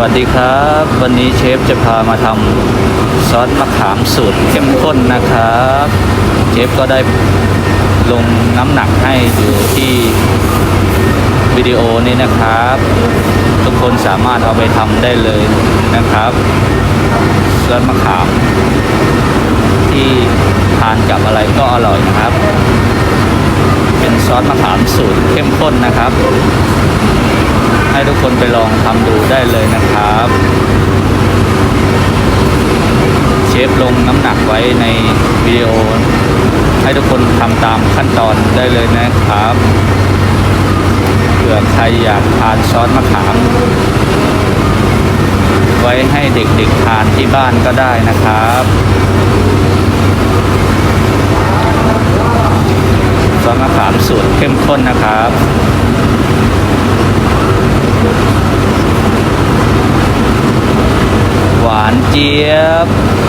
วัสดีครับ วันนี้เชฟจะพามาทำซอสมะขามสูตรเข้มข้นนะครับ เชฟก็ได้ลงน้ำหนักให้อยู่ที่วิดีโอนี้นะครับ ทุกคนสามารถเอาไปทำได้เลยนะครับซอสมะขาม ที่ทานกับอะไรก็อร่อยนะครับ เป็นซอสมะขามสูตรเข้มข้นนะครับ ให้ทุกคนไปลองทำดูได้เลยนะครับ เชฟลงน้ำหนักไว้ในวิดีโอ ให้ทุกคนทำตามขั้นตอนได้เลยนะครับเผื่อใครอยากทานซอสมะขาม ไว้ให้เด็กๆทานที่บ้านก็ได้นะครับซอสมะขามสูตรเข้มข้นนะครับ ảnh chiếc